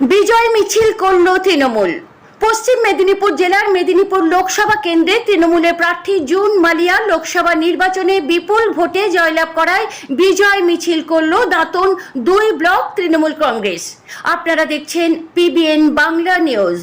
বিজয় মিছিল করল তৃণমূল। পশ্চিম মেদিনীপুর জেলার মেদিনীপুর লোকসভা কেন্দ্রে তৃণমূলের প্রার্থী জুন মালিয়া লোকসভা নির্বাচনে বিপুল ভোটে জয়লাভ করায় বিজয় মিছিল করল দাঁতন দুই ব্লক তৃণমূল কংগ্রেস। আপনারা দেখছেন পিবিএন বাংলা নিউজ।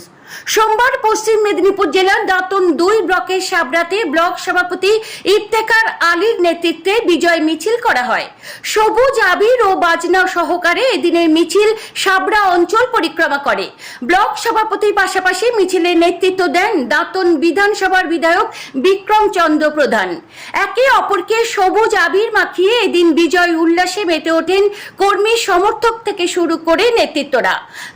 সোমবার পশ্চিম মেদিনীপুর জেলার দাঁতন দুই ব্লকের সাবরাতে ব্লক সভাপতি ইফতেকার আলীর নেতৃত্বে বিজয় মিছিল করা হয়। সবুজ আবির ও বাজনা সহকারে এদিনের মিছিল সাবরা অঞ্চল পরিক্রমা করে। ব্লক সভাপতির পাশাপাশি মিছিলের নেতৃত্ব দেন দাঁতন বিধানসভার বিধায়ক বিক্রম চন্দ্র প্রধান। একে অপরকে সবুজ আবির মাখিয়ে এদিন বিজয় উল্লাসে মেতে ওঠেন কর্মী সমর্থক থেকে শুরু করে নেতৃত্বরা।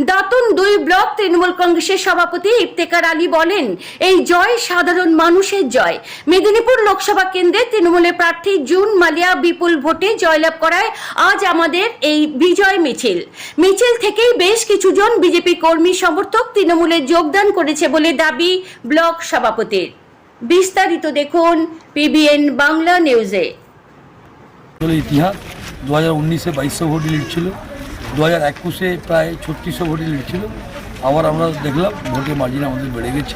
দাঁতন দুই ব্লক তৃণমূল কংগ্রেসের সভাপতি ইফতেকার আলী বলেন, এই জয় সাধারণ মানুষের জয়। মেদিনীপুর লোকসভা কেন্দ্রে তৃণমূলের প্রার্থী জুন মালিয়া বিপুল ভোটে জয়লাভ করায় আজ আমাদের এই বিজয় মিছিল। মিছিল থেকেই বেশ কিছুজন বিজেপি কর্মী সমর্থক তৃণমূলে যোগদান করেছে বলে দাবি ব্লক সভাপতির। বিস্তারিত দেখুন পিবিএন বাংলা নিউজে। ইতিহাস দু হাজার উনিশে বাইশশো ভোট লিড ছিল দু হাজার একুশে প্রায় ছত্রিশশো ভোটে লিড ছিল আবার আমরা দেখলাম ভোটের মার্জিন আমাদের বেড়ে গেছে।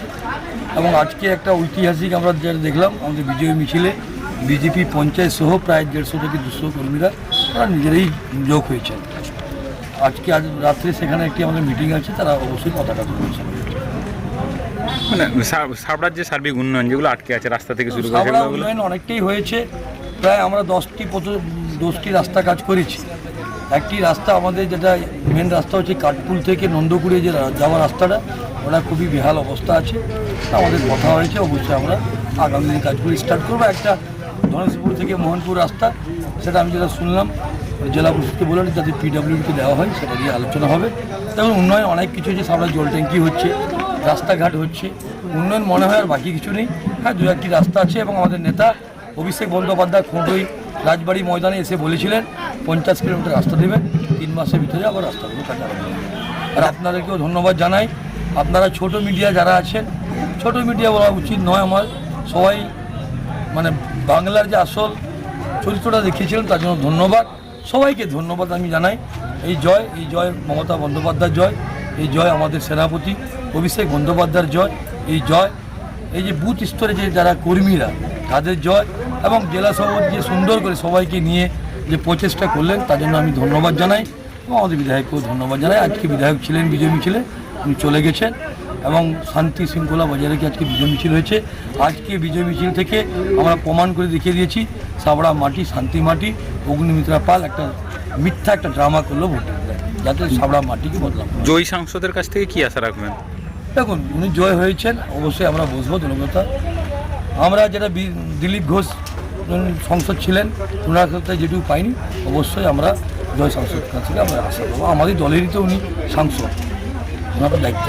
এবং আজকে একটা ঐতিহাসিক আমরা যেটা দেখলাম আমাদের বিজয় মিছিলে বিজেপি পঞ্চায়েত সহ প্রায় দেড়শো থেকে দুশো কর্মীরা তারা নিজেরাই যোগ হয়েছে। আজকে আজ রাত্রে সেখানে একটি আমাদের মিটিং আছে তারা অবশ্যই পতাকা তুলেছে। মানে সা- সাবড়ার যে সার্বিক উন্নয়ন যেগুলো আটকে আছে রাস্তা থেকে শুরু করে উন্নয়ন অনেকটাই হয়েছে। প্রায় আমরা দশটি দশটি রাস্তা কাজ করেছি। একটি রাস্তা আমাদের যেটা মেন রাস্তা হচ্ছে কাঠপুল থেকে নন্দকুড়ে যে যাওয়ার রাস্তাটা, ওটা খুবই বেহাল অবস্থা আছে। আমাদের কথা হয়েছে, অবশ্যই আমরা আগামী দিন কাজগুলো স্টার্ট করব। একটা ধনেশপুর থেকে মোহনপুর রাস্তা, সেটা আমি যেটা শুনলাম, জেলা পরিষদকে বললেন যাতে পিডাব্লিউডিকে দেওয়া হয়, সেটা নিয়ে আলোচনা হবে। তেমন উন্নয়ন অনেক কিছু হচ্ছে, সামনে জল ট্যাঙ্কি হচ্ছে, রাস্তাঘাট হচ্ছে। উন্নয়ন মনে হয় আর বাকি কিছু নেই। হ্যাঁ দু একটি রাস্তা আছে এবং আমাদের নেতা অভিষেক বন্দ্যোপাধ্যায়, খোঁটই রাজবাড়ি ময়দানে এসে বলেছিলেন, পঞ্চাশ কিলোমিটার রাস্তা দেবেন, তিন মাসের ভিতরে আবার রাস্তাগুলো কাটা হবে আর আপনাদেরকেও ধন্যবাদ জানাই। আপনারা ছোট মিডিয়া যারা আছেন, ছোট মিডিয়া বলা উচিত নয় আমার, সবাই মানে বাংলার যে আসল চরিত্রটা দেখিয়েছিলেন, তার জন্য ধন্যবাদ। সবাইকে ধন্যবাদ আমি জানাই। এই জয় এই জয় মমতা বন্দ্যোপাধ্যায়ের জয়, এই জয় আমাদের সেনাপতি অভিষেক বন্দ্যোপাধ্যায়ের জয়, এই জয়, এই যে বুথ স্তরে যে যারা কর্মীরা, তাদের জয় এবং জেলা সভাপতি যে সুন্দর করে সবাইকে নিয়ে যে প্রচেষ্টা করলেন তার জন্য আমি ধন্যবাদ জানাই এবং আমাদের বিধায়ককেও ধন্যবাদ জানাই। আজকে বিধায়ক ছিলেন বিজয় মিছিলে উনি চলে গেছেন এবং শান্তি শৃঙ্খলা বজায় রেখে আজকে বিজয় মিছিল হয়েছে। আজকে বিজয় মিছিল থেকে আমরা প্রমাণ করে দেখিয়ে দিয়েছি সাবড়া মাটি শান্তি মাটি অগ্নিমিত্রা পাল একটা মিথ্যা একটা ড্রামা করল ভোট। যাতে সাবড়া মাটিকে বদলাম জয়ী সাংসদের কাছ থেকে কি আশা রাখবেন? দেখুন উনি জয় হয়েছেন অবশ্যই আমরা বসবো দলগতা আমরা যেটা দিলীপ ঘোষ সংসদ ছিলেন ওনার ক্ষেত্রে যেটুকু পাইনি, অবশ্যই আমরা জয় সংসদ কাছে আমরা আশা করব। আমাদের দলেরই তো উনি সাংসদ, ওনার দায়িত্ব।